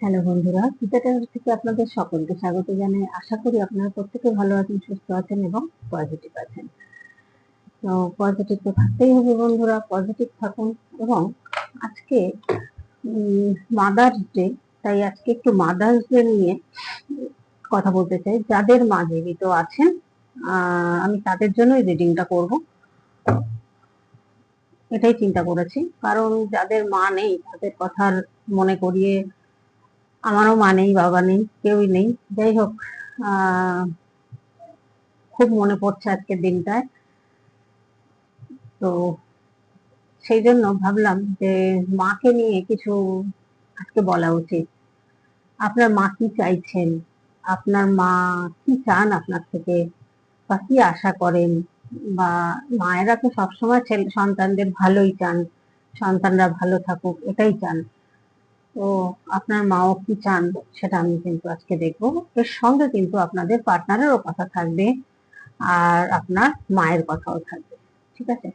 Hello বন্ধুরা পিতাটার থেকে আপনাদের সকলকে স্বাগত জানাই। আশা করি আপনারা প্রত্যেকে ভালো আছেন, সুস্থ আছেন এবং পজিটিভ আছেন। তো পজিটিভ তো থাকতেই হবে বন্ধুরা পজিটিভ থাকুন এবং আজকে মাদার্স ডে তাই আজকে একটু মাদার্স ডে নিয়ে কথা বলতে চাই। যাদের মা জীবিত আছেন আমি তাদের জন্যই রিডিংটা করব। এটাই চিন্তা করেছি। কারণ যাদের মা নেই, তাদের কথার মনে করিয়ে আমারও মা নেই, বাবা নেই, কেউই নেই। যাই হোক খুব মনে পড়ছে আজকের দিনটায়। তো সেই জন্য ভাবলাম যে মাকে নিয়ে কিছু আজকে বলা উচিত। আপনার মা কি চাইছেন? আপনার মা কি চান আপনার থেকে? বা কি আশা করেন? বা মায়েরা তো সবসময় ছেলে, সন্তানদের ভালোই চান, সন্তানরা ভালো থাকুক, এটাই চান। তো আপনার মাও কি চান সেটা আমি কিন্তু আজকে দেখব। এর সঙ্গে কিন্তু আপনাদের পার্টনারেরও কথা থাকবে আর আপনার মায়ের কথাও থাকবে, ঠিক আছে?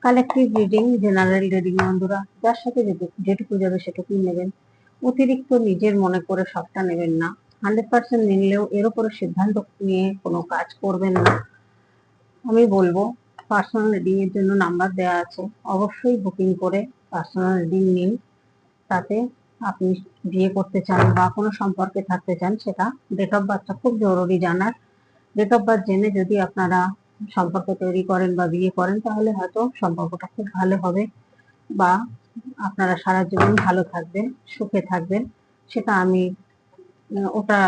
কালেকটিভ রিডিং জেনারেল রিডিং বন্ধুরা, যার সাথে যেটুকু- যাবে সেটুকুই নেবেন। অতিরিক্ত নিজের মনে করে সবটা নেবেন না। হান্ড্রেড পার্সেন্ট নিলেও এর উপরে সিদ্ধান্ত নিয়ে কোনো কাজ করবেন না। আমি বলব পার্সোনাল রিডিং এর জন্য নাম্বার দেওয়া আছে। অবশ্যই বুকিং করে পার্সোনাল রিডিং নিন। তাতে আপনি বিয়ে করতে চান বা কোনো সম্পর্কে থাকতে চান, সেটা ডেট অফ বার্থটা খুব জরুরি জানার। ডেট অফ বার্থ জেনে যদি আপনারা সম্পর্ক তৈরি করেন বা বিয়ে করেন, তাহলে হয়তো সম্পর্কটা খুব ভালো হবে বা আপনারা সারা জীবন ভালো থাকবেন, সুখে থাকবেন। সেটা আমি, ওটা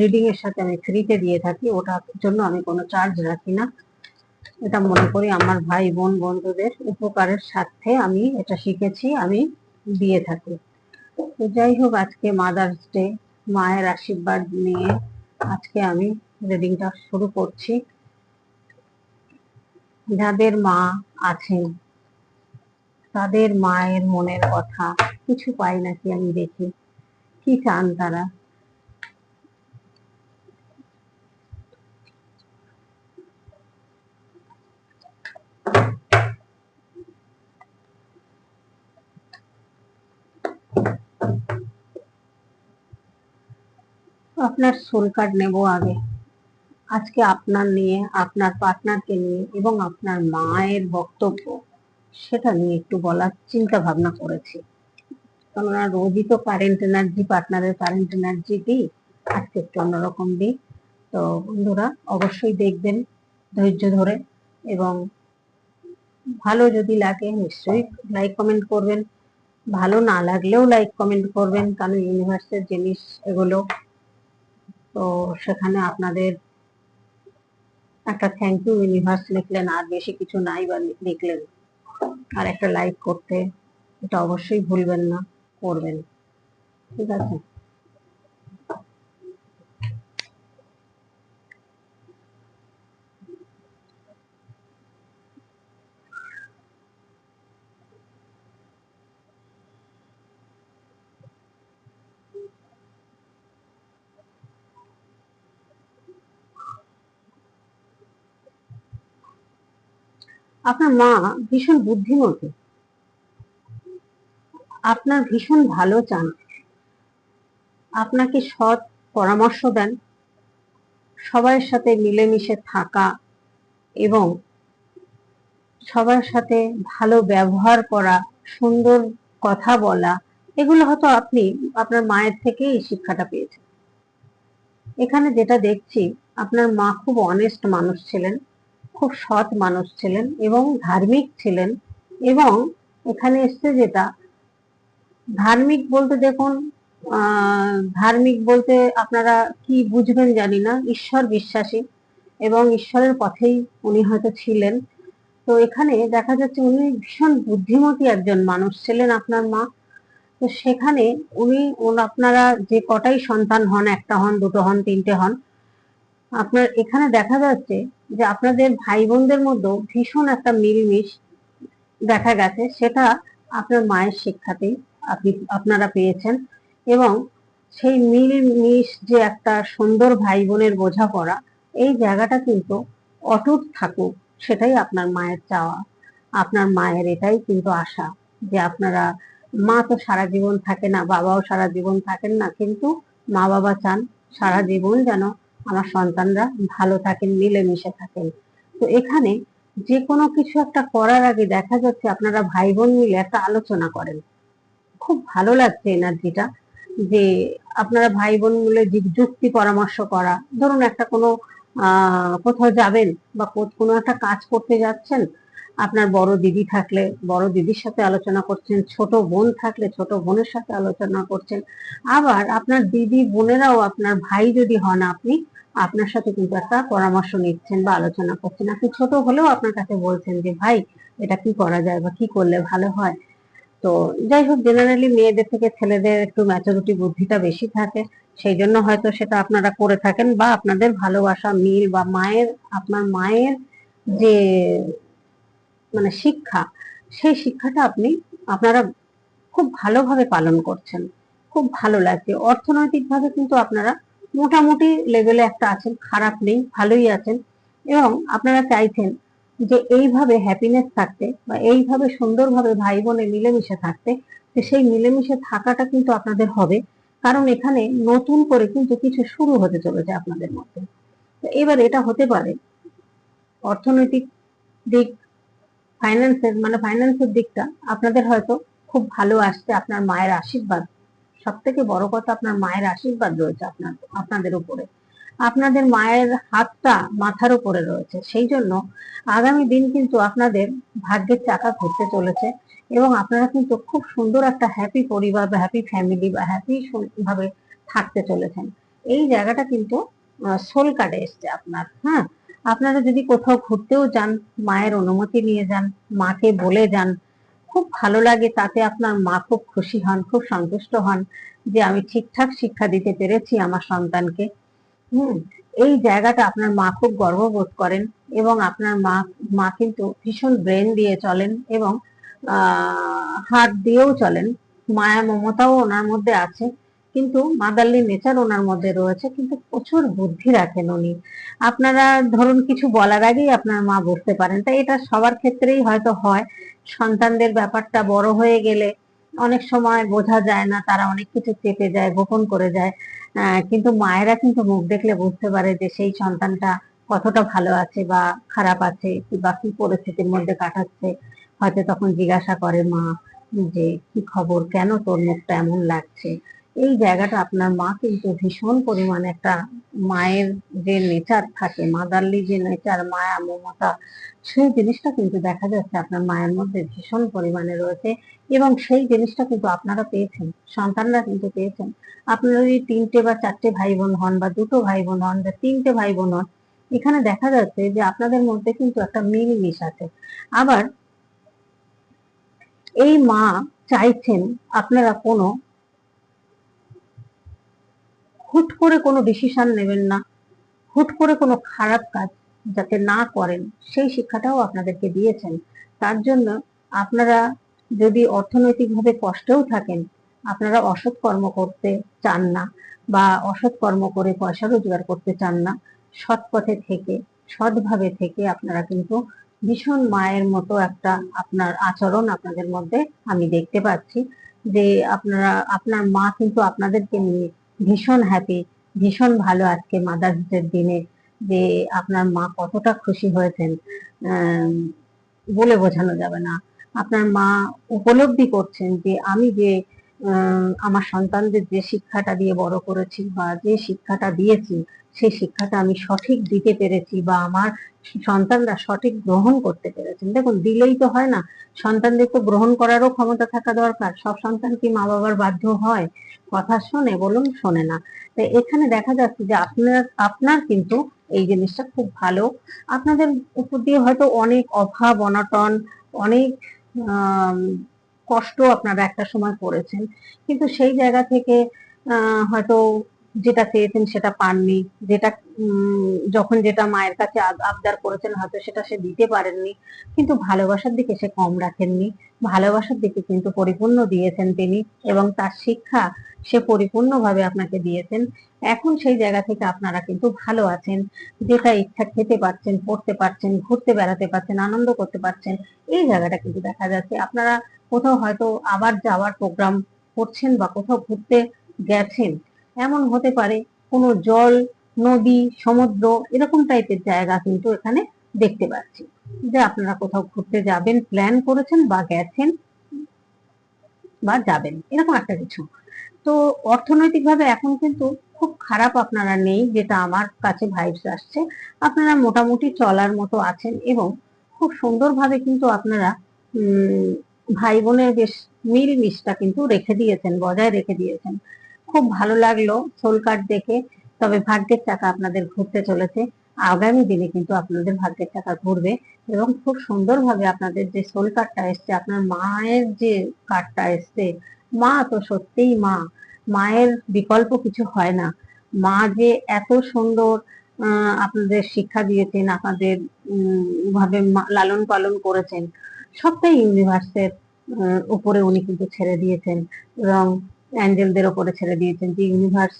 রিডিং এর সাথে আমি ফ্রিতে দিয়ে থাকি, ওটার জন্য আমি কোনো চার্জ রাখি না। এটা মনে করি আমার ভাই বোন, বন্ধুদের উপকারের স্বার্থে আমি এটা শিখেছি, আমি দিয়ে থাকি। তো যাই হোক, আজকে মাদার্স ডে মায়ের আশীর্বাদ নিয়ে আজকে আমি রিডিংটা শুরু করছি। যাদের মা আছেন, তাদের মায়ের মনের কথা কিছু পাই নাকি আমি দেখি। কি চান তারা? আপনার সোল কার্ড নেব আগে। আজকে আপনার নিয়ে, আপনার পার্টনারকে নিয়ে এবং আপনার মায়ের বক্তব্য, সেটা নিয়ে একটু বলার চিন্তা ভাবনা করেছি। কেননা রোজই তো কারেন্ট এনার্জি পার্টনারের কারেন্ট এনার্জি দিই। আজকে একটু অন্যরকম দিই। তো বন্ধুরা, অবশ্যই দেখবেন ধৈর্য ধরে এবং ভালো যদি লাগে নিশ্চয়ই লাইক কমেন্ট করবেন। ভালো না লাগলেও লাইক কমেন্ট করবেন। কারণ ইউনিভার্সের জিনিস এগুলো তো সেখানে আপনাদের একটা থ্যাংক ইউ ইউনিভার্স লিখলেন, আর বেশি কিছু নাই বা লিখলেন। আর একটা লাইক করতে, এটা অবশ্যই ভুলবেন না, করবেন। ঠিক আছে? আপনার মা ভীষণ বুদ্ধিমতী। আপনার ভীষণ ভালো চান। আপনাকে সৎ পরামর্শ দেন। সবার সাথে মিলেমিশে থাকা এবং সবার সাথে ভালো ব্যবহার করা, সুন্দর কথা বলা, এগুলো হয়তো আপনি আপনার মায়ের থেকেই এই শিক্ষাটা পেয়েছেন। এখানে যেটা দেখছি, আপনার মা খুব অনেস্ট মানুষ ছিলেন। খুব সৎ মানুষ ছিলেন এবং ধার্মিক ছিলেন এবং এখানে এসছে যেটা, ধার্মিক বলতে দেখুন ধার্মিক বলতে আপনারা কি বুঝবেন জানি না, ঈশ্বর বিশ্বাসী এবং ঈশ্বরের পথেই উনি হয়তো ছিলেন। তো এখানে দেখা যাচ্ছে উনি ভীষণ বুদ্ধিমতী একজন মানুষ ছিলেন আপনার মা। তো সেখানে উনি, আপনারা যে কটাই সন্তান হন, একটা হন, দুটো হন, তিনটে হন, আপনার এখানে দেখা যাচ্ছে যে আপনাদের ভাই বোনদের মধ্যে ভীষণ একটা মিলমিশ দেখা গেছে, সেটা আপনার মায়ের শিক্ষাতেই আপনি, আপনারা পেয়েছেন এবং সেই মিলমিশ যে একটা সুন্দর ভাই বোনের বোঝাপড়া, এই জায়গাটা কিন্তু অটুট থাকুক, সেটাই আপনার মায়ের চাওয়া। আপনার মায়ের এটাই কিন্তু আশা যে আপনারা, মা তো সারা জীবন থাকে না, বাবাও সারা জীবন থাকেন না, কিন্তু মা বাবা চান সারা জীবন যেন আমার সন্তানরা ভালো থাকেন, মিলেমিশে থাকেন। তো এখানে যে কোনো কিছু একটা করার আগে দেখা যাচ্ছে আপনারা ভাই বোন মিলে একটা আলোচনা করেন। খুব ভালো লাগছে এনার্জিটা যে আপনারা ভাই বোন মিলে যুক্তি পরামর্শ করা, ধরুন একটা কোনো কোথাও যাবেন বা কোনো একটা কাজ করতে যাচ্ছেন, আপনার বড় দিদি থাকলে, বড় দিদির সাথে আলোচনা করছেন, ছোট বোন থাকলে ছোট বোনের সাথে আলোচনা করছেন, আবার আপনার দিদি বোনেরাও আপনার ভাই যদি হন আপনি আপনার সাথে কিন্তু একটা পরামর্শ নিচ্ছেন বা আলোচনা করছেন। আপনি ছোট হলেও আপনার কাছে বলছেন যে, ভাই, এটা কি করা যায় বা কি করলে ভালো হয়? তো যাই হোক জেনারেলি মেয়েদের থেকে ছেলেদের একটু ম্যাচুরিটি বুদ্ধিটা বেশি থাকে। সেই জন্য হয়তো সেটা আপনারা করে থাকেন বা আপনাদের ভালোবাসা, মিল বা মায়ের, আপনার মায়ের যে মানে শিক্ষা, সেই শিক্ষাটা আপনি, আপনারা খুব ভালোভাবে পালন করছেন। খুব ভালো লাগছে। অর্থনৈতিকভাবে কিন্তু আপনারা মোটামুটি লেভেলে একটা আছেন, খারাপ নেই, ভালোই আছেন এবং আপনারা চাইছেন যে এইভাবে হ্যাপিনেস থাকতে বা এইভাবে সুন্দরভাবে ভাই বোনে মিলেমিশে থাকতে সেই মিলেমিশে থাকাটা কিন্তু আপনাদের হবে। কারণ এখানে নতুন করে কিন্তু কিছু শুরু হতে চলেছে আপনাদের মধ্যে। তো এবার এটা হতে পারে অর্থনৈতিক দিক ফাইন্যান্সের মানে ফাইন্যান্সের দিকটা আপনাদের হয়তো খুব ভালো আসছে, আপনার মায়ের আশীর্বাদ সব থেকে বড় কথা আপনার মায়ের আশীর্বাদ রয়েছে আপনার, আপনাদের উপরে। আপনাদের মায়ের হাতটা মাথার উপরে রয়েছে। সেই জন্য আগামী দিন কিন্তু আপনাদের ভাগ্যের চাকা ঘুরতে চলেছে এবং আপনারা কিন্তু খুব সুন্দর একটা হ্যাপি পরিবার বা হ্যাপি ফ্যামিলি বা হ্যাপি ভাবে থাকতে চলেছেন। এই জায়গাটা কিন্তু সোল কার্ডে এসছে আপনার হ্যাঁ? আপনারা যদি কোথাও ঘুরতেও যান, মায়ের অনুমতি নিয়ে যান, মাকে বলে যান খুব ভালো লাগে তাতে আপনার মা খুব খুশি হন, খুব সন্তুষ্ট হন যে আমি ঠিকঠাক শিক্ষা দিতে পেরেছি আমার সন্তানকে। হুম, এই জায়গাটা আপনার মা খুব গর্ববোধ করেন এবং আপনার মা মা কিন্তু ভীষণ ব্রেন দিয়ে চলেন এবং হাত দিয়েও চলেন। মায়া মমতাও ওনার মধ্যে আছে, কিন্তু মাদারলি নেচার ওনার মধ্যে রয়েছে, কিন্তু প্রচুর বুদ্ধি রাখেন উনি। আপনারা ধরুন কিছু বলার আগেই আপনার মা বুঝতে পারেন, তাই এটা সবার ক্ষেত্রেই হয়তো হয় সন্তানদের ব্যাপারটা বড় হয়ে গেলে অনেক সময় বোঝা যায় না, তারা অনেক কিছু চেপে যায়, গোপন করে যায়। কিন্তু মায়েরা কিন্তু মুখ দেখলে বুঝতে পারে যে সেই সন্তানটা কতটা ভালো আছে বা খারাপ আছে বা কি পরিস্থিতির মধ্যে কাটাচ্ছে। হয়তো তখন জিজ্ঞাসা করে মা যে, কি খবর? কেন তোর মুখটা এমন লাগছে? এই জায়গাটা আপনার মা কিন্তু ভীষণ পরিমাণে একটা মায়ের যে নেচার থাকে মাদারলি যে নেচার মায়া মমতা সেই জিনিসটা কিন্তু দেখা যাচ্ছে আপনার মায়ের মধ্যে ভীষণ পরিমাণে রয়েছে এবং সেই জিনিসটা কিন্তু আপনারা পেয়েছেন, সন্তানরা কিন্তু পেয়েছেন। আপনারা যদি তিনটে বা চারটে ভাই বোন হন বা দুটো ভাই বোন হন বা তিনটে ভাই বোন হন, এখানে দেখা যাচ্ছে যে আপনাদের মধ্যে কিন্তু একটা মিলমিশ আছে। আবার এই মা চাইছেন আপনারা কোনো হুট করে কোনো ডিসিশন নেবেন না, হুট করে কোনো খারাপ কাজ যাতে না করেন, সেই শিক্ষাটাও আপনাদেরকে দিয়েছেন। তার জন্য আপনারা যদি অর্থনৈতিকভাবে কষ্টেও থাকেন, আপনারা অসৎ কর্ম করতে চান না বা অসৎ কর্ম করে পয়সা রোজগার করতে চান না, সৎ পথে থেকে, সৎভাবে থেকে আপনারা কিন্তু ভীষণ মায়ের মতো একটা আপনার আচরণ আপনাদের মধ্যে আমি দেখতে পাচ্ছি যে আপনারা, আপনার মা কিন্তু আপনাদেরকে নিয়ে ভীষণ হ্যাপি ভীষণ ভালো আজকে মাদার্স ডের দিনে। যে আপনার মা কতটা খুশি হয়েছেন বলে বোঝানো যাবে না। আপনার মা উপলব্ধি করছেন যে আমি যে আমার সন্তানদের যে শিক্ষাটা দিয়ে বড় করেছি বা যে শিক্ষাটা দিয়েছি, সেই শিক্ষাটা আমি সঠিক দিতে পেরেছি বা আমার সন্তানরা সঠিক গ্রহণ করতে পেরেছেন। দেখুন, দিলেই তো হয় না। সন্তানদের তো গ্রহণ করারও ক্ষমতা থাকা দরকার। সব সন্তান কি মা বাবার বাধ্য হয়? কথা শোনে, বলুন, শোনে না। তাই এখানে দেখা যাচ্ছে যে আপনার আপনার কিন্তু এই জিনিসটা খুব ভালো। আপনাদের উপর দিয়ে হয়তো অনেক অভাব, অনটন, অনেক কষ্ট আপনারা একটা সময় করেছেন। কিন্তু সেই জায়গা থেকে হয়তো যেটা চেয়েছেন সেটা পাননি, যেটা যখন যেটা মায়ের কাছে আবদার করেছেন হয়তো সেটা সে দিতে পারেননি, কিন্তু ভালোবাসার দিকে সে কম রাখেননি। ভালোবাসার দিকে কিন্তু পরিপূর্ণ দিয়েছেন তিনি এবং তার শিক্ষা সে পরিপূর্ণভাবে আপনাকে দিয়েছেন। এখন সেই জায়গা থেকে আপনারা কিন্তু ভালো আছেন, যেটা ইচ্ছা খেতে পারছেন, পড়তে পারছেন, ঘুরতে বেড়াতে পারছেন, আনন্দ করতে পারছেন, এই জায়গাটা কিন্তু দেখা যাচ্ছে। আপনারা কোথাও হয়তো আবার যাওয়ার প্রোগ্রাম করছেন বা কোথাও ঘুরতে গেছেন এমন হতে পারে, কোনো জল, নদী, সমুদ্র, এরকম টাইপের জায়গা কিন্তু এখানে দেখতে পাচ্ছি। যে আপনারা কোথাও ঘুরতে যাবেন প্ল্যান করেছেন বা গেছেন বা যাবেন, এরকম একটা কিছু। তো অর্থনৈতিকভাবে এখন কিন্তু খুব খারাপ আপনারা নেই, যেটা আমার কাছে ভাইবস আসছে। আপনারা মোটামুটি চলার মতো আছেন এবং খুব সুন্দরভাবে কিন্তু আপনারা ভাই বোনের বেশ মিলমিশটা কিন্তু রেখে দিয়েছেন, বজায় রেখে দিয়েছেন। খুব ভালো লাগল সোল কার্ড দেখে, তবে ভাগ্যের চাকা আপনাদের ঘুরতে চলেছে। আগামী দিনে কিন্তু আপনাদের ভাগ্যের টাকা ঘুরবে এবং খুব সুন্দরভাবে আপনাদের যে সোল কার্ডটা এসছে, আপনার মায়ের যে কার্ডটা এসছে, মা তো সত্যিই মা, মায়ের বিকল্প কিছু হয় না। মা যে এত সুন্দর আপনাদের শিক্ষা দিয়েছেন, আপনাদের ভাবে লালন পালন করেছেন, সবটাই ইউনিভার্সের উপরে উনি কিন্তু ছেড়ে দিয়েছেন এবং অ্যাঞ্জেলদের ওপরে ছেড়ে দিয়েছেন যে, ইউনিভার্স,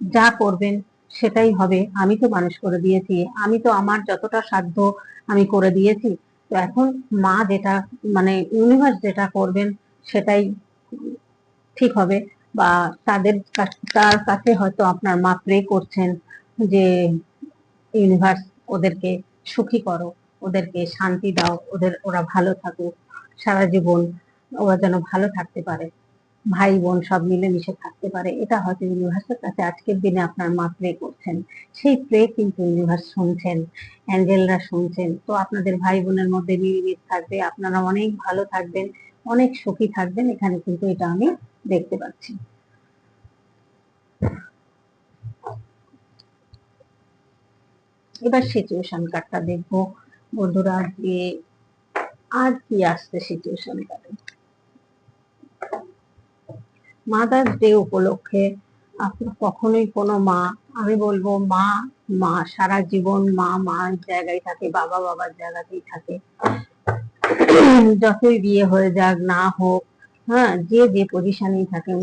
যা করবেন সেটাই হবে। আমি তো মানুষ করে দিয়েছি। আমি তো আমার যতটা সাধ্য আমি করে দিয়েছি। তো এখন মা যেটা মানে ইউনিভার্স যেটা করবেন সেটাই ঠিক হবে বা তাদের তার কাছে হয়তো আপনার মা প্রে করছেন যে, ইউনিভার্স, ওদেরকে সুখী করো, ওদেরকে শান্তি দাও, ওদের, ওরা ভালো থাকুক। সারা জীবন ওরা যেন ভালো থাকতে পারে। ভাই বোন সব মিলেমিশে থাকতে পারে, এটা হয়তো ইউনিভার্সের কাছে আজকের দিনে আপনার মা প্রে করছেন। সেই প্রে কিন্তু ইউনিভার্স শুনছেন অ্যাঞ্জেলরা শুনছেন। তো আপনাদের ভাই বোনের মধ্যে মিলমিশ থাকবে, আপনারা অনেক ভালো থাকবেন, অনেক সুখী থাকবেন, এখানে কিন্তু এটা আমি দেখতে পাচ্ছি। এবার সিচুয়েশন কার্ডটা দেখব। বন্ধুরা, যে আর কি আসছে সিচুয়েশন কার্ডে মাদার্স ডে উপলক্ষে আপনার কখনোই কোনো মা, আমি বলব মা মা সারা জীবন মা, মার জায়গায় থাকে, বাবা বাবার জায়গাতেই থাকে। যতই বিয়ে হয়ে যাক, না হোক হ্যাঁ যে যে পজিশনেই থাকেন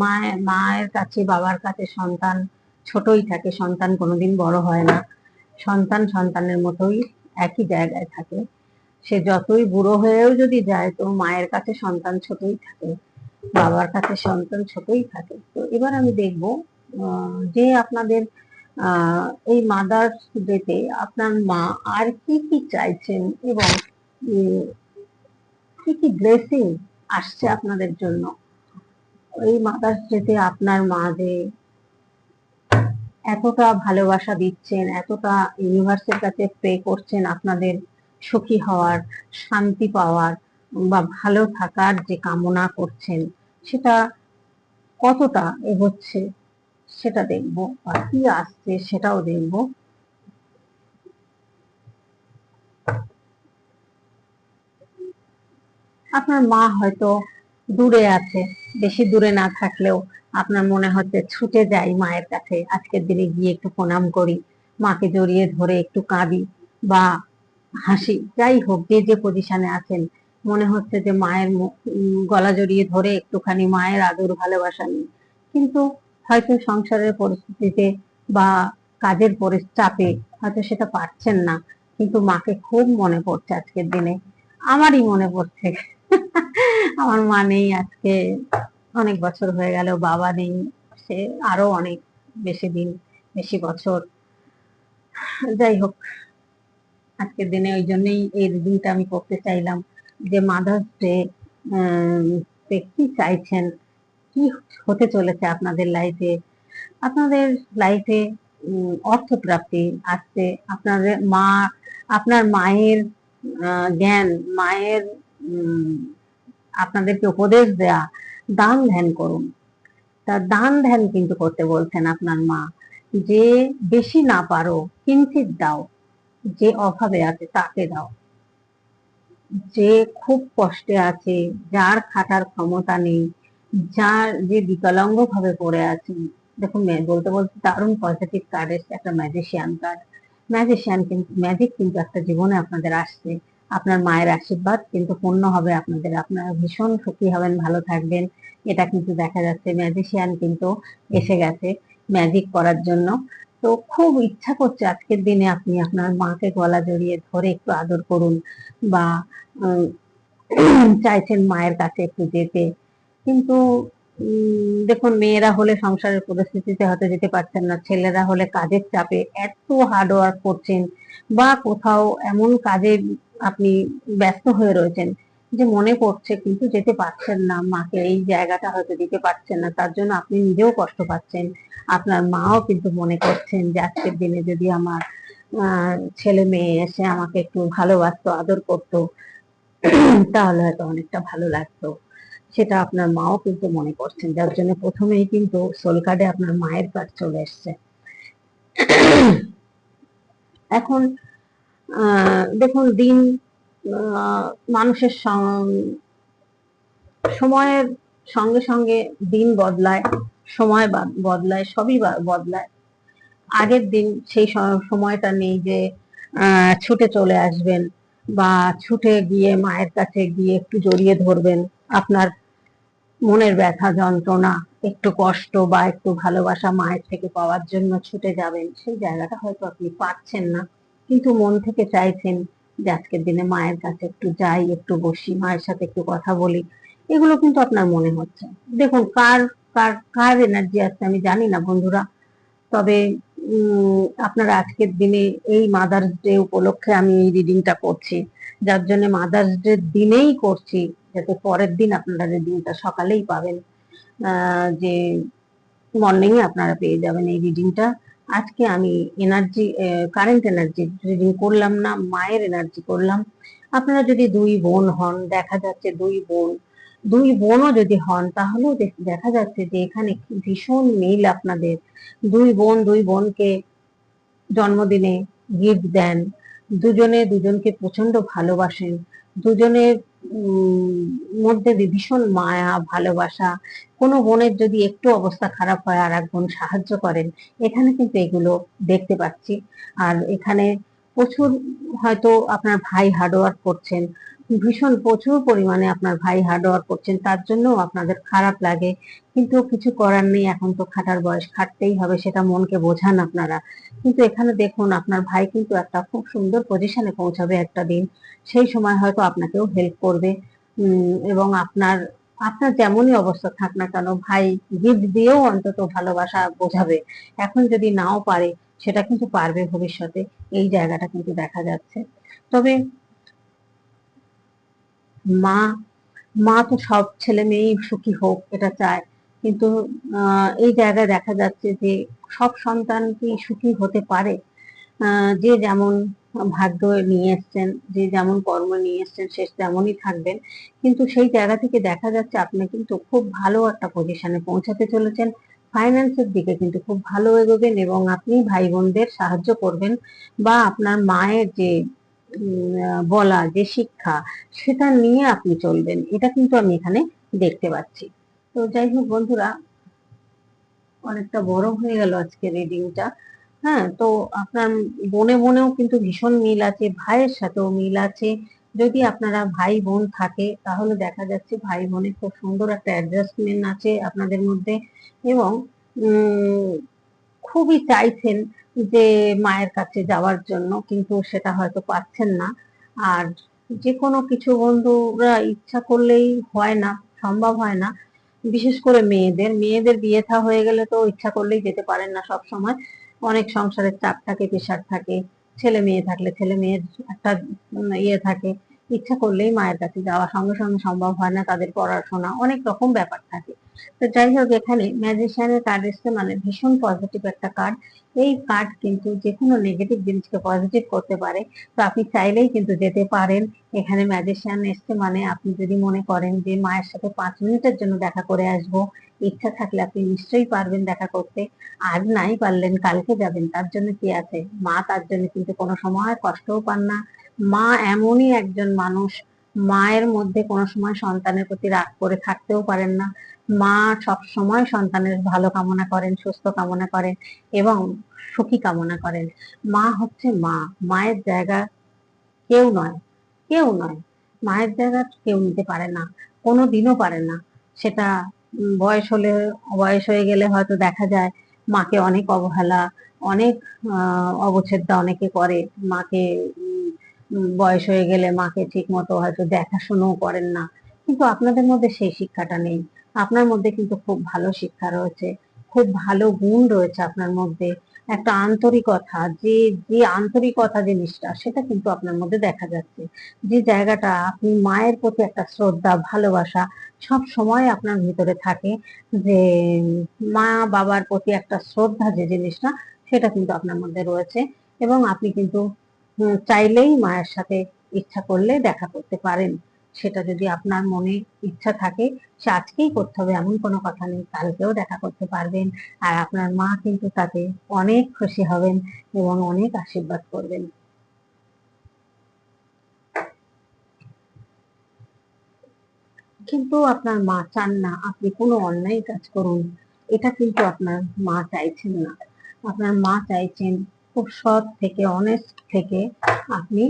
মায়ের মায়ের কাছে, বাবার কাছে সন্তান ছোটই থাকে, সন্তান কোনোদিন বড় হয় না। সন্তান সন্তানের মতোই একই জায়গায় থাকে। সে যতই বুড়ো হয়েও যদি যায়, তো মায়ের কাছে সন্তান ছোটই থাকে। বাবার কাছে সন্তান ছোটই থাকে। তো এবার আমি দেখব যে আপনাদের এই মাদার্স ডেতে আপনার মা আর কি কি চাইছেন এবং কি কি ব্লেসিং আসছে আপনাদের জন্য? এই মাদার্স ডেতে আপনার মা যে এতটা ভালোবাসা দিচ্ছেন, এতটা ইউনিভার্সের কাছে প্রে করছেন আপনাদের সুখী হওয়ার, শান্তি পাওয়ার বা ভালো থাকার যে কামনা করছেন, সেটা কতটা এগোচ্ছে সেটা দেখব বা কি আসছে সেটাও দেখব। আপনার মা হয়তো দূরে আছে, বেশি দূরে না থাকলেও আপনার মনে হচ্ছে ছুটে যাই মায়ের কাছে, আজকের দিনে গিয়ে একটু প্রণাম করি, মাকে জড়িয়ে ধরে একটু কাঁদি বা হাসি, যাই হোক, যে যে পজিশনে আছেন মনে হচ্ছে যে মায়ের গলা জড়িয়ে ধরে একটুখানি মায়ের আদর, ভালোবাসা নিই। কিন্তু হয়তো সংসারের পরিস্থিতিতে বা কাজের চাপে হয়তো সেটা পারছেন না। কিন্তু মাকে খুব মনে পড়ছে আজকের দিনে। আমারই মনে পড়ছে। আমার মা নেই আজকে। অনেক বছর হয়ে গেল, বাবা নেই। সে আরও অনেক বেশি দিন, বেশি বছর। যাই হোক, আজকের দিনে ওই জন্যই এই দিনটা আমি করতে চাইলাম। যে মাদার্স ডে কি চাইছেন কি হতে চলেছে আপনাদের লাইফে আপনাদের লাইফে অর্থপ্রাপ্তি আসছে। আপনাদের মা, আপনার মায়ের জ্ঞান, মায়ের আপনাদেরকে উপদেশ দেয়া, দান ধ্যান করুন। তা দান ধ্যান কিন্তু করতে বলছেন আপনার মা। যে বেশি না পারো, কিঞ্চিত দাও। যে অভাবে আছে, তাকে দাও। যে খুব কষ্টে আছে, যার খাটার ক্ষমতা নেই, যার যে বিকলাঙ্গ ভাবে পড়ে আছে। দেখুন বলতে বলতে দারুণ পজিটিভ কার্ড এসছে একটা ম্যাজিশিয়ান কার্ড ম্যাজিশিয়ান কিন্তু ম্যাজিক কিন্তু একটা জীবনে আপনাদের আসছে। আপনার মায়ের আশীর্বাদ কিন্তু পূর্ণ হবে আপনাদের। আপনারা ভীষণ সুখী হবেন, ভালো থাকবেন। এটা কিন্তু দেখা যাচ্ছে। ম্যাজিশিয়ান কিন্তু এসে গেছে। ম্যাজিক করার জন্য। তো খুব ইচ্ছা করছে আজকের দিনে আপনি আপনার মাকে গলা জড়িয়ে ধরে একটু আদর করুন বা চাইছেন মায়ের কাছে একটু যেতে। কিন্তু দেখুন মেয়েরা হলে সংসারের পরিস্থিতিতে হয়তো যেতে পারছেন না। ছেলেরা হলে কাজের চাপে এত হার্ড ওয়ার্ক করছেন বা কোথাও এমন কাজে আপনি ব্যস্ত হয়ে রয়েছেন। যে মনে পড়ছে কিন্তু যেতে পারছেন না। মাকে এই জায়গাটা হয়তো দিতে পারছেন না, তার জন্য আপনি নিজেও কষ্ট পাচ্ছেন। আপনার মাও কিন্তু মনে করছেন যে আজকের দিনে যদি আমার ছেলে মেয়ে এসে আমাকে একটু ভালোবাসতো, আদর করতো, তাহলে হয়তো অনেকটা ভালো লাগতো। সেটা আপনার মাও কিন্তু মনে করছেন, যার জন্য প্রথমেই কিন্তু সোল কার্ডে আপনার মায়ের কার্ড চলে এসছে। এখন দেখুন, দিন মানুষের সময়ের সঙ্গে সঙ্গে দিন বদলায়, সময় বদলায়, সবই বদলায়। আগের দিন সেই সময়টা নেই যে ছুটে চলে আসবেন বা ছুটে গিয়ে মায়ের কাছে গিয়ে একটু জড়িয়ে ধরবেন। আপনার মনের ব্যথা, যন্ত্রণা, একটু কষ্ট বা একটু ভালোবাসা মায়ের থেকে পাওয়ার জন্য ছুটে যাবেন, সেই জায়গাটা হয়তো আপনি পাচ্ছেন না। কিন্তু মন থেকে চাইছেন যে আজকের দিনে মায়ের কাছে একটু যাই, একটু বসি, মায়ের সাথে একটু কথা বলি, এগুলো কিন্তু আপনার মনে হচ্ছে। দেখুন, কার কার কার এনার্জি আছে আমি জানি না বন্ধুরা, তবে আপনারা আজকের দিনে এই মাদার্স ডে উপলক্ষে আমি এই রিডিংটা করছি। যার জন্য মাদার্স ডে দিনেই করছি, যাতে পরের দিন আপনারা রিডিংটা সকালেই পাবেন যে মর্নিং এ আপনারা পেয়ে যাবেন এই রিডিংটা আজকে আমি এনার্জি কারেন্ট এনার্জি রিডিং করলাম না, মায়ের এনার্জি করলাম। আপনারা যদি দুই বোন হন, দেখা যাচ্ছে দুই বোন, দুই বোনও যদি হন, তাহলেও দেখ- যাচ্ছে যে এখানে ভীষণ মিল আপনাদের। দুই বোন, দুই বোনকে জন্মদিনে গিফট দেন, দুজনে দুজনকে প্রচণ্ড ভালোবাসেন, দুজনের মধ্যে ভীষণ মায়া, ভালোবাসা, কোনো বোনের যদি একটু অবস্থা খারাপ হয় আর এক বোন সাহায্য করেন, এখানে কিন্তু এগুলো দেখতে পাচ্ছি। আর এখানে প্রচুর হয়তো আপনার ভাই হার্ডওয়ার্ক করছেন, ভীষণ প্রচুর পরিমাণে আপনার ভাই হার্ডওয়ার্ক করছেন, তার জন্য আপনাদের খারাপ লাগে। কিন্তু কিছু করার নেই, এখন তো খাটার বয়স, খাটতেই হবে, সেটা মনকে বোঝান আপনারা। কিন্তু এখানে দেখুন, আপনার ভাই কিন্তু একটা খুব সুন্দর পজিশনে পৌঁছাবে একটা দিন। সেই সময় হয়তো আপনাকেও হেল্প করবে। এবং আপনার আপনার যেমনই অবস্থা থাক না কেন, ভাই গিফট দিয়েও অন্তত ভালোবাসা বোঝাবে। এখন যদি নাও পারে সেটা কিন্তু পারবে ভবিষ্যতে। এই জায়গাটা কিন্তু দেখা যাচ্ছে। তবে মা মা তো সব ছেলে মেয়েই সুখী হোক, এটা চায়। কিন্তু এই জায়গায় দেখা যাচ্ছে যে সব সন্তান কি সুখী হতে পারে? যে যেমন ভাগ্য নিয়ে এসছেন, যে যেমন কর্ম নিয়ে এসছেন, সে তেমনই থাকবেন। কিন্তু সেই জায়গা থেকে দেখা যাচ্ছে আপনি কিন্তু খুব ভালো একটা পজিশনে পৌঁছাতে চলেছেন। ফাইন্যান্সের দিকে কিন্তু খুব ভালো এগোবেন এবং আপনি ভাই বোনদের সাহায্য করবেন বা আপনার মায়ের যে বলা, যে শিক্ষা, সেটা নিয়ে আপনি চলবেন। এটা কিন্তু আমি এখানে দেখতে পাচ্ছি। তো যাই হোক বন্ধুরা, অনেকটা বড় হয়ে গেল আজকে রিডিংটা হ্যাঁ তো আপনার বনে বনেও কিন্তু ভীষণ মিল আছে, ভাইয়ের সাথেও মিল আছে। যদি আপনারা ভাই বোন থাকে, তাহলে দেখা যাচ্ছে ভাই বোনের খুব সুন্দর একটা অ্যাডজাস্টমেন্ট আছে আপনাদের মধ্যে এবং খুবই চাইছেন যে মায়ের কাছে যাওয়ার জন্য, কিন্তু সেটা হয়তো পাচ্ছেন না। আর যে কোনো কিছু বন্ধুরা ইচ্ছা করলেই হয় না, সম্ভব হয় না। বিশেষ করে মেয়েদের মেয়েদের বিয়ে থা হয়ে গেলে তো ইচ্ছা করলেই যেতে পারেন না সব সময় অনেক সংসারের চাপ থাকে, প্রেশার থাকে। ছেলে মেয়ে থাকলে ছেলে মেয়ের একটা ইয়ে থাকে। ইচ্ছা করলেই মায়ের কাছে যাওয়া সঙ্গে সঙ্গে সম্ভব হয় না তাদের পড়াশোনা। অনেক রকম ব্যাপার থাকে। তো যাই হোক, এখানে ম্যাজিশিয়ানের কার্ড এসছে মানে ভীষণ পজিটিভ একটা কার্ড এই কার্ড কিন্তু যে কোনো নেগেটিভ জিনিসকে পজিটিভ করতে পারে। তো আপনি চাইলেই কিন্তু যেতে পারেন। এখানে ম্যাজিশিয়ান এসছে মানে আপনি যদি মনে করেন যে মায়ের সাথে পাঁচ মিনিটের জন্য দেখা করে আসব ইচ্ছা থাকলে আপনি নিশ্চয়ই পারবেন দেখা করতে। আজ নাই পারলেন, কালকে যাবেন, তার জন্য কি আছে? মা তার জন্য কিন্তু কোনো সময় কষ্টও পান না। মা এমনই একজন মানুষ, মায়ের মধ্যে কোনো সময় সন্তানের প্রতি রাগ করে থাকতেও পারেন না। মা সব সময় সন্তানের ভালো কামনা করেন, সুস্থ কামনা করেন এবং সুখী কামনা করেন। মা হচ্ছে মা, মায়ের জায়গা কেউ নয় কেউ নয়। মায়ের জায়গা কেউ নিতে পারে না কোনো দিনও পারে না। সেটা বয়স হলে বয়স হয়ে গেলে হয়তো দেখা যায় মাকে অনেক অবহেলা অনেক আহ, অবচ্ছেদা অনেকে করে। মাকে বয়স হয়ে গেলে মাকে ঠিক মতো হয়তো দেখাশোনাও করেন না। কিন্তু আপনাদের মধ্যে সেই শিক্ষাটা নেই। আপনার মধ্যে কিন্তু খুব ভালো শিক্ষা রয়েছে। খুব ভালো গুণ রয়েছে আপনার মধ্যে। একটা আন্তরিকতা, যে যে আন্তরিকতা জিনিসটা, সেটা কিন্তু আপনার মধ্যে দেখা যাচ্ছে। যে জায়গাটা আপনি মায়ের প্রতি একটা শ্রদ্ধা, ভালোবাসা সব সময় আপনার ভিতরে থাকে, যে মা বাবার প্রতি একটা শ্রদ্ধা যে জিনিসটা, সেটা কিন্তু আপনার মধ্যে রয়েছে এবং আপনি কিন্তু চাইলেই মায়ের সাথে ইচ্ছা করলে দেখা করতে পারেন। সেটা যদি আপনার মনে ইচ্ছা থাকে, সে আজকেই করতে হবে, এমন কোনো কথা নেই। কালকেও দেখা করতে পারবেন আর আপনার মা কিন্তু তাতে অনেক খুশি হবেন এবং অনেক আশীর্বাদ করবেন। কিন্তু আপনার মা চান না, আপনি কোনো অন্যায় কাজ করুন। এটা কিন্তু আপনার মা চাইছেন না। আপনার মা চাইছেন খুব সৎ থেকে অনেস্ট থেকে আপনি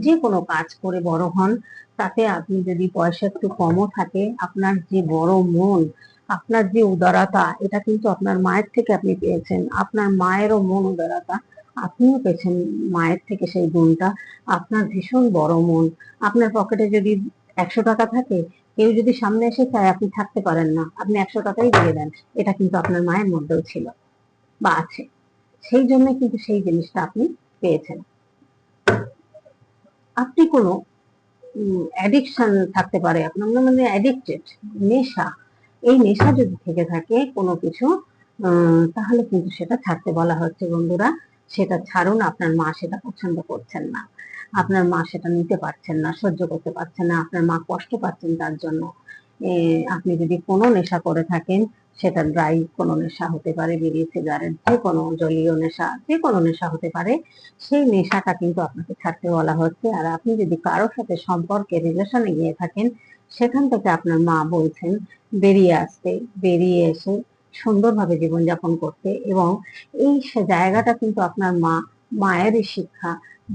যে কোনো কাজ করে বড় হন। তাতে আপনি যদি পয়সা একটু কমও থাকে, আপনার যে বড় মন, আপনার যে উদারতা, এটা কিন্তু আপনার মায়ের থেকে আপনি পেয়েছেন। আপনার মায়েরও মন উদারতা, আপনিও পেয়েছেন মায়ের থেকে সেই গুণটা। আপনার ভীষণ বড় মন। আপনার পকেটে যদি একশো টাকা থাকে, কেউ যদি সামনে এসে চায় আপনি থাকতে পারেন না, আপনি একশো টাকাই দিয়ে দেন, এটা কিন্তু আপনার মায়ের মধ্যেও ছিল বা আছে। সেই জন্য কিন্তু সেই জিনিসটা আপনি পেয়েছেন। আপনি কোনো অ্যাডিকশন থাকতে পারে, আপনার মানে অ্যাডিক্টেড নেশা, এই নেশা যদি থেকে থাকে কোনো কিছু তাহলে কিন্তু সেটা ছাড়তে বলা হচ্ছে বন্ধুরা। সেটা ছাড়ুন, আপনার মা সেটা পছন্দ করছেন না। আপনার মা সেটা নিতে পারছেন না, সহ্য করতে পারছেন না, আপনার মা কষ্ট পাচ্ছেন তার জন্য। আপনি যদি কোনো নেশা করে থাকেন সেটা ড্রাই কোনো নেশা হতে পারে, বিড়ি সিগারেট যে কোনো জলীয় নেশা যে কোনো নেশা হতে পারে, সেই নেশাটা কিন্তু আপনাকে ছাড়তে বলা হচ্ছে। আর আপনি যদি কারোর সাথে সম্পর্কে রিলেশনে গিয়ে থাকেন, সেখান থেকে আপনার মা বলছেন, বেরিয়ে আসতে, বেরিয়ে এসে সুন্দরভাবে জীবনযাপন করতে। এবং এই সে জায়গাটা কিন্তু আপনার মা, মায়েরই শিক্ষা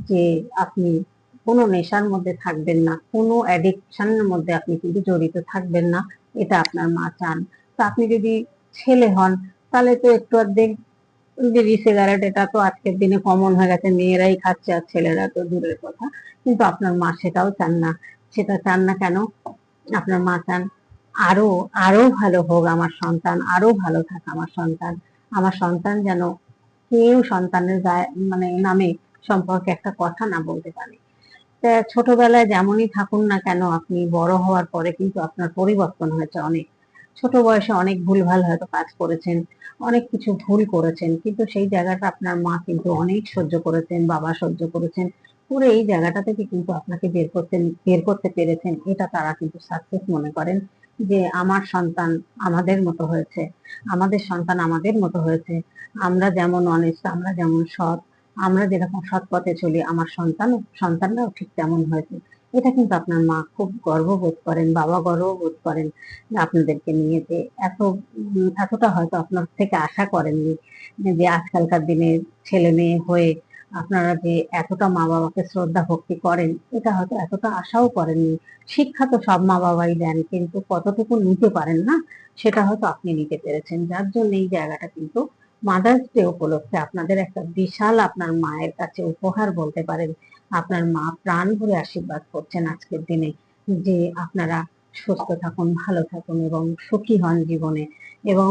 যে আপনি কোনো নেশার মধ্যে থাকবেন না, কোনো অ্যাডিকশনের মধ্যে আপনি কিন্তু জড়িত থাকবেন না, এটা আপনার মা চান। আপনি যদি ছেলে হন, তাহলে তো একটু অর্ধেক বিড়ি সিগারেট এটা তো আজকের দিনে কমন হয়ে গেছে, মেয়েরাই খাচ্ছে আর ছেলেরা তো দূরের কথা। কিন্তু আপনার মা সেটাও চান না। সেটা চান না কেন? আপনার মা চান আরও আরও ভালো হোক আমার সন্তান, আরও ভালো থাক আমার সন্তান। আমার সন্তান যেন কেউ সন্তানের মানে নামে সম্পর্কে একটা কথা না বলতে পারে। ছোটবেলায় যেমনই থাকুন না কেন, আপনি বড় হওয়ার পরে কিন্তু আপনার পরিবর্তন হয়েছে অনেক। ছোট বয়সে অনেক ভুলভাল হয়তো কাজ করেছেন, অনেক কিছু ভুল করেছেন, কিন্তু সেই জায়গাটা আপনার মা কিন্তু অনেক সহ্য করেছেন, বাবা সহ্য করেছেন, পুরো এই জায়গাটা থেকে কিন্তু আপনাকে বের করতে বের করতে পেরেছেন, এটা তারা কিন্তু সাকসেস মনে করেন যে আমার সন্তান আমাদের মতো হয়েছে, আমাদের সন্তান আমাদের মতো হয়েছে, আমরা যেমন অনেস্ট আমরা যেমন সৎ, আমরা যেরকম সৎ পথে চলি, আমার সন্তান, সন্তানরাও ঠিক তেমন হয়েছে। এটা কিন্তু আপনার মা খুব গর্ববোধ করেন, বাবা গর্ববোধ করেন আপনাদেরকে নিয়ে যে এত এতটা হয়তো আপনার থেকে আশা করেননি যে আজকালকার দিনে ছেলে মেয়ে হয়ে আপনারা যে এতটা মা বাবাকে শ্রদ্ধা ভক্তি করেন, এটা হয়তো এতটা আশাও করেননি। শিক্ষা তো সব মা বাবাই দেন, কিন্তু কতটুকু নিতে পারেন না, সেটা হয়তো আপনি নিতে পেরেছেন। যার জন্য এই জায়গাটা কিন্তু মাদার্স ডে উপলক্ষে আপনাদের একটা বিশাল আপনার মায়ের কাছে উপহার বলতে পারেন। আপনার মা প্রাণ ভরে আশীর্বাদ করছেন আজকের দিনে যে আপনারা সুস্থ থাকুন, ভালো থাকুন এবং সুখী হন জীবনে। এবং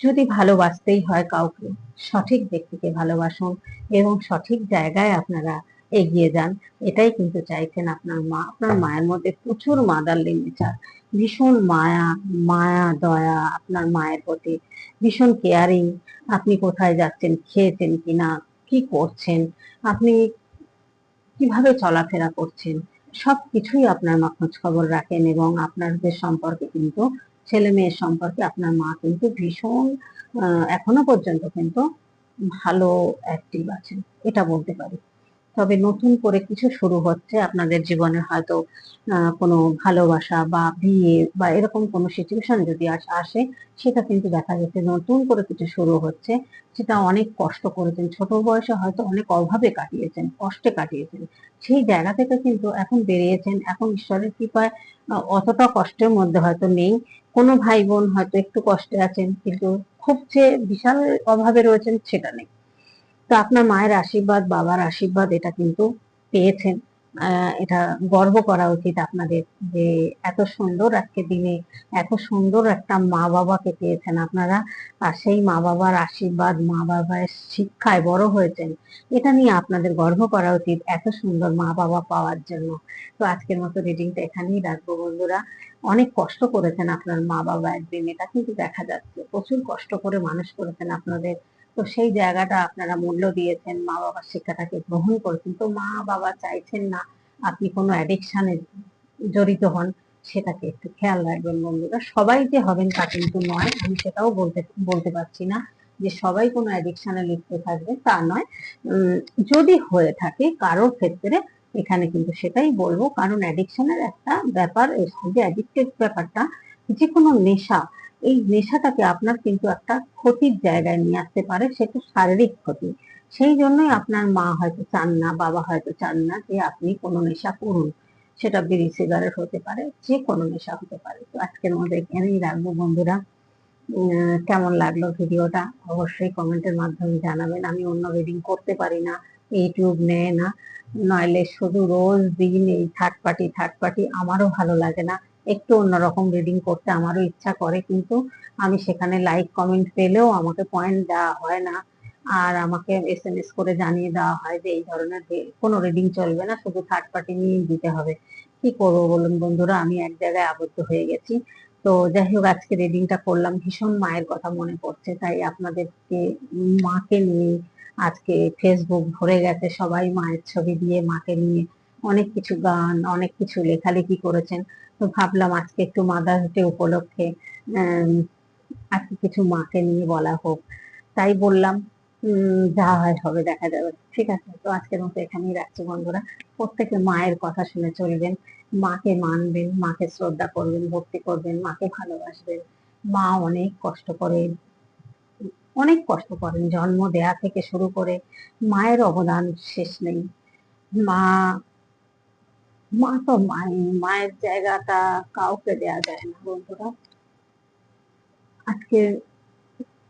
যদি ভালোবাসতেই হয় কাউকে, সঠিক ব্যক্তিকে ভালোবাসুন এবং সঠিক জায়গায় আপনারা এগিয়ে যান। এটাই কিন্তু চাইছেন আপনার মা। আপনার মায়ের মধ্যে প্রচুর মাদারলি নেচার ভীষণ মায়া মায়া, দয়া আপনার মায়ের প্রতি। ভীষণ কেয়ারিং আপনি কোথায় যাচ্ছেন, খেয়েছেন কিনা, কি করছেন, আপনি কীভাবে চলাফেরা করছেন সব কিছুই আপনার মা খোঁজ খবর রাখেন এবং আপনাদের সম্পর্কে কিন্তু ছেলে মেয়ের সম্পর্কে আপনার মা কিন্তু ভীষণ এখনও পর্যন্ত কিন্তু ভালো অ্যাক্টিভ আছেন। এটা বলতে পারি। তবে নতুন করে কিছু শুরু হচ্ছে আপনাদের জীবনে হয়তো কোনো ভালোবাসা বা বিয়ে বা এরকম কোনো সিচুয়েশন যদি আসে সেটা কিন্তু দেখা যাচ্ছে নতুন করে কিছু শুরু হচ্ছে সেটা অনেক কষ্ট করেছেন। ছোট বয়সে হয়তো অনেক অভাবে কাটিয়েছেন, কষ্টে কাটিয়েছেন। সেই জায়গা থেকে কিন্তু এখন বেরিয়েছেন। এখন ঈশ্বরের কৃপায় অতটা কষ্টের মধ্যে হয়তো নেই। কোনো ভাই বোন হয়তো একটু কষ্টে আছেন, কিন্তু খুব যে বিশাল অভাবে রয়েছেন, সেটা নেই। তো আপনার মায়ের আশীর্বাদ, বাবার আশীর্বাদ এটা কিন্তু পেয়েছেন। এটা গর্ব করা উচিত আপনাদের যে এত সুন্দর আজকে দিনে, এত সুন্দর একটা মা বাবাকে পেয়েছেন আপনারা। আর সেই মা বাবার আশীর্বাদ মা বাবার শিক্ষায় বড় হয়েছেন, এটা নিয়ে আপনাদের গর্ব করা উচিত এত সুন্দর মা বাবা পাওয়ার জন্য। তো আজকের মতো রিডিংটা এখানেই রাখব বন্ধুরা। অনেক কষ্ট করেছেন আপনার মা বাবা একদিন, এটা কিন্তু দেখা যাচ্ছে। প্রচুর কষ্ট করে মানুষ করেছেন আপনাদের তো সেই জায়গাটা আপনারা মূল্য দিয়েছেন, মা বাবার শিক্ষাটাকে গ্রহণ করেছেন। তো মা বাবা চাইছেন না আপনি কোনো অ্যাডিকশানে জড়িত হন, সেটাকে একটু খেয়াল রাখবেন বন্ধুরা। সবাই যে হবেন তা কিন্তু নয়, আমি সেটাও বলতে বলতে পারছি না যে সবাই কোনো অ্যাডিকশানে লিপ্ত থাকবে তা নয়। যদি হয়ে থাকে কারোর ক্ষেত্রে এখানে কিন্তু সেটাই বলব, কারণ অ্যাডিকশনের একটা ব্যাপার যে অ্যাডিক্টেড ব্যাপারটা যে কোনো নেশা এই নেশাটাকে আপনার কিন্তু একটা ক্ষতির জায়গায় নিয়ে আসতে পারে, সেটা শারীরিক ক্ষতি। সেই জন্যই আপনার মা হয়তো চান না, বাবা হয়তো চান না যে আপনি কোনো নেশা করুন। সেটা বিড়ি, সিগারেট হতে পারে, যে কোনো নেশা হতে পারে। তো আজকের মধ্যে এখানেই রাখব বন্ধুরা। কেমন লাগল ভিডিওটা? অবশ্যই কমেন্টের মাধ্যমে জানাবেন। আমি অন্য রিডিং করতে পারি না, ইউটিউব নেয় না। নইলে শুধু রোজ দিন এই থার্ড পার্টি থার্ড পার্টি আমারও ভালো লাগে না। একটু অন্যরকম রিডিং করতে আমারও ইচ্ছা করে, কিন্তু আমি সেখানে লাইক কমেন্ট পেলেও আমাকে পয়েন্ট দেওয়া হয় না। আর আমাকে এস এম এস করে জানিয়ে দেওয়া হয় যে এই ধরনের কোনো রিডিং চলবে না, শুধু থার্ড পার্টি নিয়েই দিতে হবে। কি করব বলুন বন্ধুরা? আমি এক জায়গায় আবদ্ধ হয়ে গেছি। তো যাই হোক, আজকে রিডিংটা করলাম। ভীষণ মায়ের কথা মনে পড়ছে, তাই আপনাদেরকে, মাকে নিয়ে আজকে ফেসবুক ভরে গেছে সবাই মায়ের ছবি দিয়ে, মাকে নিয়ে অনেক কিছু গান, অনেক কিছু লেখালেখি করেছেন। তো ভাবলাম আজকে একটু মাদার্স ডে উপলক্ষে আজকে কিছু মাকে নিয়ে বলা হোক। তাই বললাম যা হয় হবে, দেখা যাবে। ঠিক আছে, তো আজকের মতো এখানেই রাখছি বন্ধুরা। প্রত্যেকে মায়ের কথা শুনে চলবেন, মাকে মানবেন, মাকে শ্রদ্ধা করবেন, ভক্তি করবেন, মাকে ভালোবাসবেন। মা অনেক কষ্ট করে, অনেক কষ্ট করেন, জন্ম দেয়া থেকে শুরু করে মায়ের অবদান শেষ নেই। মা মা তো মাই মায়ের জায়গাটা কাউকে দেয়া যায় না বন্ধুরা। আজকে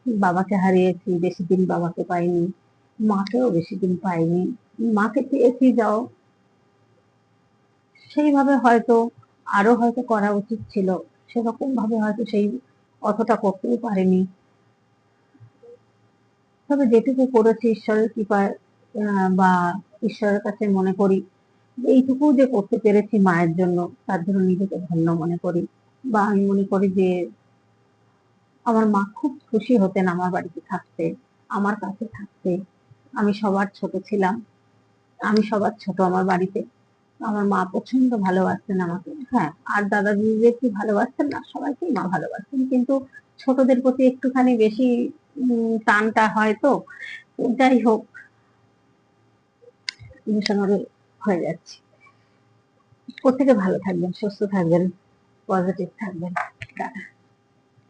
বাবাকে হারিয়েছি, বেশি দিন বাবাকে পাইনি, মাকেও বেশি দিন পাইনি। মাকে পেয়েছি যাও। সেইভাবে হয়তো, আরও হয়তো করা উচিত ছিল। সেরকম ভাবে হয়তো সেই অতটা করতেও পারিনি। তবে যেটুকু করেছি ঈশ্বরের কৃপায় বা ঈশ্বরের কাছে মনে করি এইটুকু যে করতে পেরেছি মায়ের জন্য, তার জন্য নিজেকে ধন্য মনে করি। বা আমি মনে করি যে, আমার মা খুব খুশি হতেন আমার বাড়িতে থাকতে, আমার কাছে থাকতে। আমি সবার ছোট ছিলাম, আমি সবার ছোট আমার বাড়িতে। আমার মা প্রচণ্ড ভালোবাসতেন আমাকে। হ্যাঁ আর দাদা দিদিদের কি ভালোবাসতেন না? সবাইকেই মা ভালোবাসতেন। কিন্তু ছোটদের প্রতি একটুখানি বেশি টানটা হয় তো যাই হোক ইমোশনাল হয়ে যাচ্ছি। প্রত্যেকে ভালো থাকবেন সুস্থ থাকবেন পজিটিভ থাকবেন। টাটা।